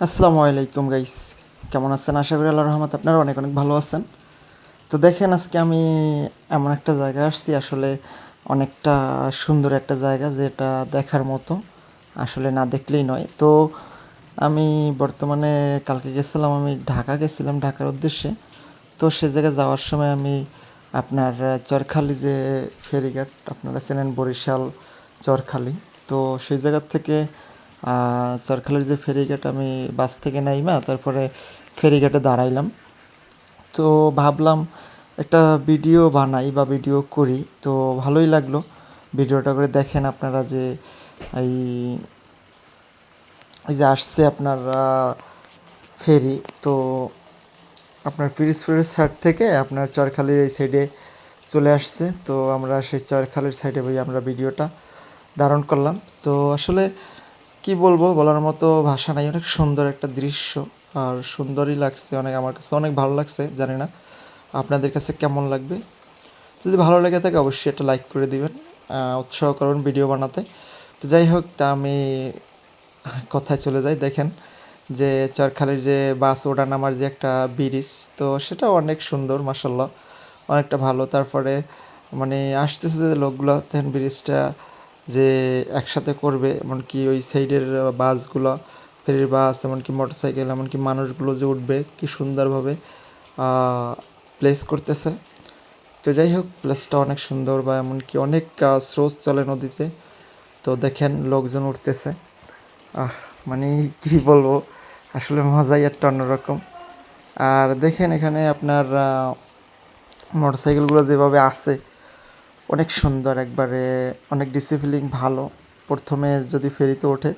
আসসালামু আলাইকুম গাইস কেমন আছেন? আশা করি আল্লাহ রহমত আপনারা অনেক অনেক ভালো আছেন। তো দেখেন, আজকে আমি এমন একটা জায়গায় আসছি, আসলে অনেকটা সুন্দর একটা জায়গা যেটা দেখার মতো, আসলে না দেখলেই নয়। তো আমি বর্তমানে কালকে গেছিলাম, আমি ঢাকা গেছিলাম, ঢাকার উদ্দেশ্যে। তো সে জায়গায় যাওয়ার সময় আমি আপনার চরখালি যে ফেরিঘাট, আপনারা চেনেন বরিশাল চরখালি। তো সেই জায়গার থেকে চরখালির যে ফেরিঘাট আমি বাস থেকে নাইমা তারপরে ফেরিঘাটে দাঁড়াইলাম। তো ভাবলাম একটা ভিডিও বানাই বা ভিডিও করি। তো ভালোই লাগল। ভিডিওটা করে দেখেন আপনারা যে এই যে আসছে আপনার ফেরি। তো আপনার পিরিজপুরের সাইড থেকে আপনার চরখালির এই সাইডে চলে আসছে। তো আমরা সেই চরখালির সাইডে বই আমরা ভিডিওটা ধারণ করলাম। তো আসলে কি বলব? বলার মতো ভাষা নাই। অনেক সুন্দর একটা দৃশ্য। আর সুন্দরই লাগছে, অনেক আমার কাছে অনেক ভালো লাগছে, জানি না। আপনাদের কাছে কেমন লাগবে? যদি ভালো লেগে থাকে, অবশ্যই একটা লাইক করে দিবেন উৎসাহ করুন ভিডিও বানাতে। তো যাই হোক, তা আমি কথায় চলে যাই। দেখেন যে চরখালির যে বাস ওঠা নামার যে একটা ব্রিজ, তো সেটাও অনেক সুন্দর মাসাল্লাহ অনেকটা ভালো। তারপরে মানে আসতেছে যে লোকগুলো, দেখেন ব্রিজটা যে একসাথে করবে, এমনকি ওই সাইডের বাসগুলো, ফেরির বাস, এমনকি মোটর সাইকেল এমনকি মানুষগুলো যে উঠবে, কি সুন্দরভাবে প্লেস করতেছে। তো যাই হোক প্লেসটা অনেক সুন্দর বা এমনকি অনেক স্রোত চলে নদীতে। তো দেখেন লোকজন উঠতেছে। আহ মানে কি বলব, আসলে মজাই একটা অন্যরকম। আর দেখেন এখানে আপনার মোটরসাইকেলগুলো যেভাবে আছে অনেক সুন্দর, একবারে অনেক ডিসিপ্লিন ভালো। প্রথমে যদি ফেরিতে ওঠে,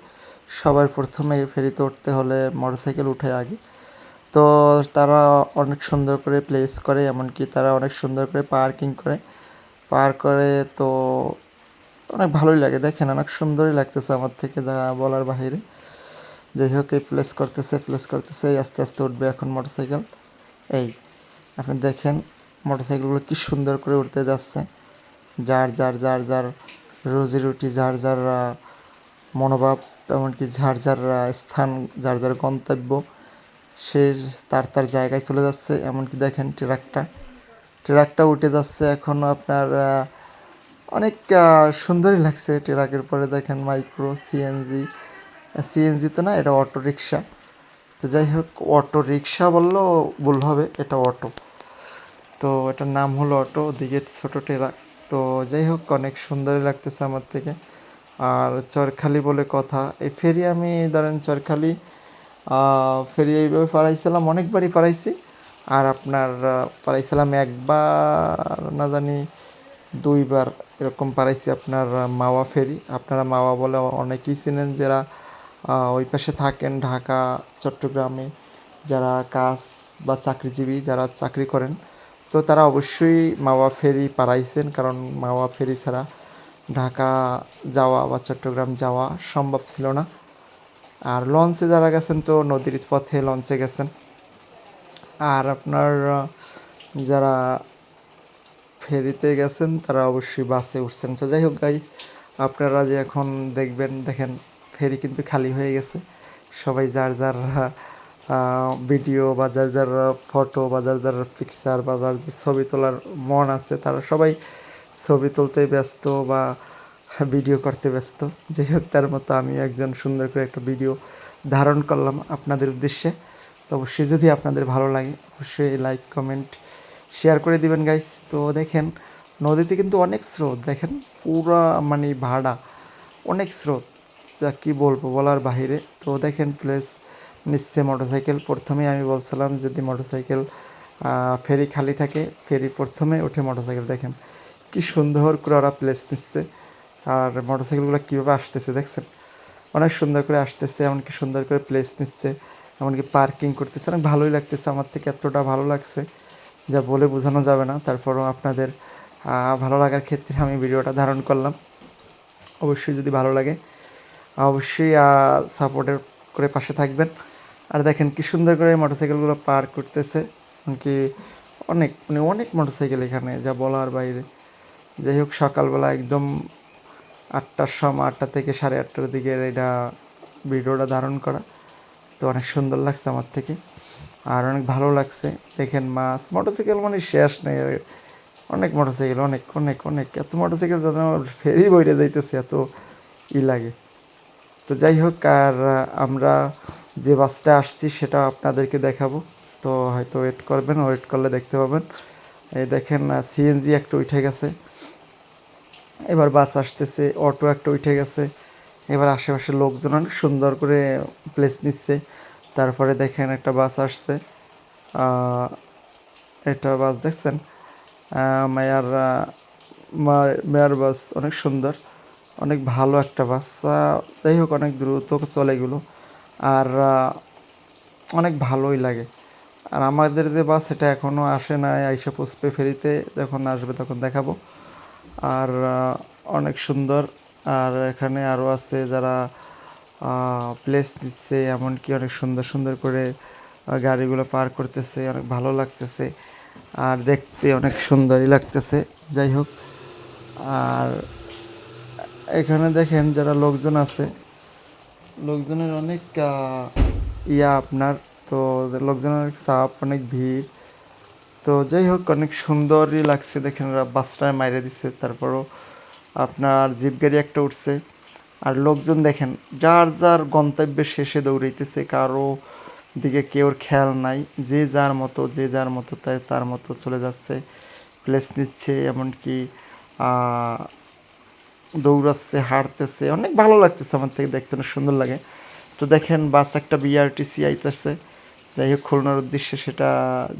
সবার প্রথমে ফেরিতে উঠতে হলে মোটরসাইকেল উঠে আগে। তো তারা অনেক সুন্দর করে প্লেস করে, এমনকি তারা অনেক সুন্দর করে পার্কিং করে। পার করে তো অনেক ভালোই লাগে। দেখেন অনেক সুন্দরই লাগতেছে আমার থেকে যা বলার বাহিরে। যাই হোক, এই প্লেস করতেছে প্লেস করতেছে আস্তে আস্তে উঠবে এখন মোটরসাইকেল এই, আপনি দেখেন মোটরসাইকেলগুলো কি সুন্দর করে উঠতে যাচ্ছে। যার যার যার যার রুজি রুটি যার যার মনোভাব এমনকি যার যার স্থান যার যার গন্তব্য সে তার তার জায়গায় চলে যাচ্ছে। এমনকি দেখেন ট্রাকটা ট্রাকটা উঠে যাচ্ছে এখন আপনার অনেক সুন্দরই লাগছে ট্রাকের পরে। দেখেন মাইক্রো সিএনজি সিএনজি তো না, এটা অটো রিক্সা। তো যাই হোক, অটো রিক্সা বললেও ভুল হবে, এটা অটো। তো এটার নাম হলো অটো, ওদিকে ছোটো ট্রাক। তো যাই হোক, অনেক সুন্দরই লাগতেছে আমার থেকে। আর চরখালি বলে কথা। এই ফেরি আমি, ধরেন চরখালি ফেরি এইভাবে পাড়াইছিলাম, অনেকবারই পাড়াইছি। আর আপনার পাড়াইছিলাম একবার, না জানি, দুইবার এরকম পাড়াইছি আপনার মাওয়া ফেরি। আপনারা মাওয়া বলে অনেকেই চিনেন যারা ওই পাশে থাকেন ঢাকা, চট্টগ্রামে। যারা কাজ বা চাকরিজীবী, যারা চাকরি করেন তো তারা অবশ্যই মাওয়া ফেরি পাড়াইছেন কারণ মাওয়া ফেরি ছাড়া ঢাকা যাওয়া বা চট্টগ্রাম যাওয়া সম্ভব ছিল না। আর লঞ্চে যারা গেছেন তো নদীর পথে লঞ্চে গেছেন। আর আপনার যারা ফেরিতে গেছেন, তারা অবশ্যই বাসে উঠছেন। তো যাই হোক গাই আপনারা যে এখন দেখবেন, দেখেন, ফেরি কিন্তু খালি হয়ে গেছে। সবাই যার যার ভিডিও বা যার যার ফটো বা যার যার পিকচার বা যার ছবি তোলার মন আছে, তারা সবাই ছবি তুলতে ব্যস্ত বা ভিডিও করতে ব্যস্ত। যাই হোক, তার মতো আমি একজন সুন্দর করে একটা ভিডিও ধারণ করলাম আপনাদের উদ্দেশ্যে। তো অবশ্যই যদি আপনাদের ভালো লাগে, অবশ্যই লাইক কমেন্ট শেয়ার করে দিবেন গাইস তো দেখেন, নদীতে কিন্তু অনেক স্রোত। দেখেন, পুরা মানে ভাড়া, অনেক স্রোত। যা কি বলব, বলার বাহিরে। তো দেখেন প্লেস নিচ্ছে মোটরসাইকেল প্রথমে আমি বলছিলাম, যদি মোটরসাইকেল ফেরি খালি থাকে, ফেরি প্রথমে উঠে মোটরসাইকেল দেখেন। কি সুন্দর করে ওরা প্লেস নিচ্ছে। আর মোটরসাইকেলগুলো কীভাবে আসতেছে দেখছেন? অনেক সুন্দর করে আসতেছে, এমনকি সুন্দর করে প্লেস নিচ্ছে, এমনকি পার্কিং করতেছে। অনেক ভালোই লাগতেছে আমার থেকে, এতটা ভালো লাগছে। যা বলে বোঝানো যাবে না, তারপরও আপনাদের ভালো লাগার ক্ষেত্রে আমি ভিডিওটা ধারণ করলাম। অবশ্যই যদি ভালো লাগে, অবশ্যই সাপোর্টের করে পাশে থাকবেন। আর দেখেন কি সুন্দর করে মোটরসাইকেলগুলো পার করতেছে। এমনকি অনেক মানে অনেক মোটরসাইকেল এখানে, যা বলার বাইরে। যাই হোক, সকালবেলা একদম আটটার সময়, আটটা থেকে সাড়ে আটটার দিকে এটা ভিডিওটা ধারণ করা। তো অনেক সুন্দর লাগছে আমার থেকে। আর অনেক ভালো লাগছে। দেখেন মাছ, মোটরসাইকেল মানে শেষ নেই। অনেক মোটরসাইকেল, অনেক অনেক অনেক। এত মোটরসাইকেল যেন ফেরি বইরে যাইতেছে, এত ই লাগে। তো যাই হোক, আর আমরা যে বাসটা আসছি সেটা আপনাদেরকে দেখাবো। তো হয়তো ওয়েট করবেন ওয়েট করলে দেখতে পাবেন। এই দেখেন সিএনজি একটা উঠে গেছে। এবার বাস আসতেছে অটো একটা উঠে গেছে। এবার আশেপাশে লোকজন অনেক সুন্দর করে প্লেস নিচ্ছে। তারপরে দেখেন একটা বাস আসছে। এটা বাস দেখছেন? মায়ার মেয়ার বাস অনেক সুন্দর। অনেক ভালো একটা বাস। যাই হোক, অনেক দ্রুত চলে এগুলো আর অনেক ভালোই লাগে। আর আমাদের যে বাস সেটা এখনও আসে নাই, আইসা পুষ্পে ফেরিতে যখন আসবে তখন দেখাবো। আর অনেক সুন্দর। আর এখানে আরও আছে যারা প্লেস দিচ্ছে, এমনকি অনেক সুন্দর সুন্দর করে গাড়িগুলো পার করতেছে, অনেক ভালো লাগতেছে। আর দেখতে অনেক সুন্দরই লাগতেছে, যাই হোক। আর, এখানে দেখেন যারা লোকজন আছে লোকজনের অনেক ইয়া আপনার, তো লোকজনের অনেক চাপ, অনেক ভিড়। তো যাই হোক, অনেক সুন্দরই লাগছে দেখেন, ওরা বাসটায় মাইরে দিচ্ছে তারপরও আপনার জিপ গাড়ি একটা উঠছে। আর লোকজন দেখেন, যার যার গন্তব্যে শেষে দৌড়াইতেছে, কারও দিকে কেউর খেয়াল নাই। যে যার মতো, যে যার মতো তাই তার মতো চলে যাচ্ছে, প্লেস নিচ্ছে। এমনকি দৌড়াচ্ছে, হাঁটতেছে, অনেক ভালো লাগতেছে আমার থেকে দেখতে, অনেক সুন্দর লাগে। তো দেখেন, বাস একটা বিআরটিসি আইতেছে যাই হোক, খুলনার উদ্দেশ্যে সেটা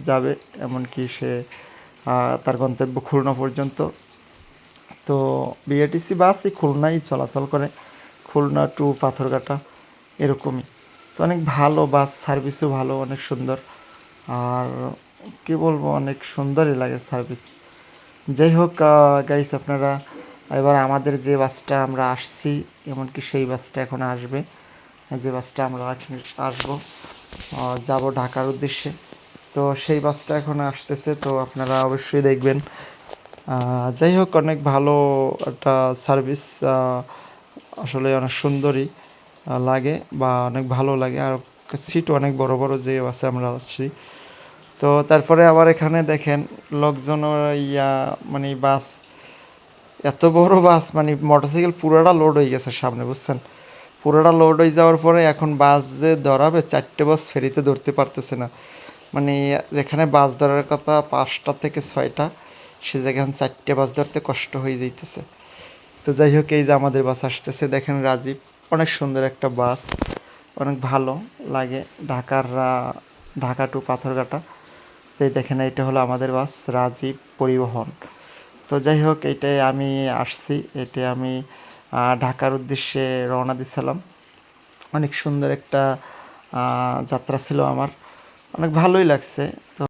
যাবে, এমনকি সে তার গন্তব্য খুলনা পর্যন্ত। তো বিআরটিসি বাসই খুলনায় চলাচল করে। খুলনা টু পাথরঘাটা, এরকমই। তো অনেক ভালো বাস, সার্ভিসও ভালো, অনেক সুন্দর। আর কি বলব, অনেক সুন্দরই লাগে সার্ভিস। যাই হোক গাইস আপনারা এবার আমাদের যে বাসটা আমরা আসছি, এমনকি সেই বাসটা এখন আসবে। যে বাসটা আমরা আসব যাব ঢাকার উদ্দেশ্যে। তো সেই বাসটা এখন আসতেছে, তো আপনারা অবশ্যই দেখবেন। যাই হোক, অনেক ভালো একটা সার্ভিস আসলে অনেক সুন্দরই লাগে বা অনেক ভালো লাগে। আর সিট অনেক বড় বড় যে বাসে আমরা আসছি তো তারপরে আবার এখানে দেখেন, লোকজন ইয়া মানে বাস এত বড় বাস মানে মোটরসাইকেল পুরোটা লোড হয়ে গেছে সামনে, বুঝছেন? পুরোটা লোড হয়ে যাওয়ার পরে এখন বাস যে ধরাবে, চারটে বাস ফেরিতে ধরতে পারতেছে না। মানে যেখানে বাস ধরার কথা পাঁচটা থেকে ছয়টা, সে এখন চারটে বাস ধরতে কষ্ট হয়ে যাইতেছে। তো যাই হোক, এই যে আমাদের বাস আসতেছে, দেখেন রাজীব, অনেক সুন্দর একটা বাস, অনেক ভালো লাগে ঢাকার, ঢাকা টু পাথরঘাটা। তো দেখেন, এটা হলো আমাদের বাস, রাজীব পরিবহন। তো যাই হোক, এটাই আমি আসছি। এটা আমি ঢাকার উদ্দেশ্যে রওনা দিছিলাম। অনেক সুন্দর একটা যাত্রা ছিল আমার। অনেক ভালোই লাগছে। তো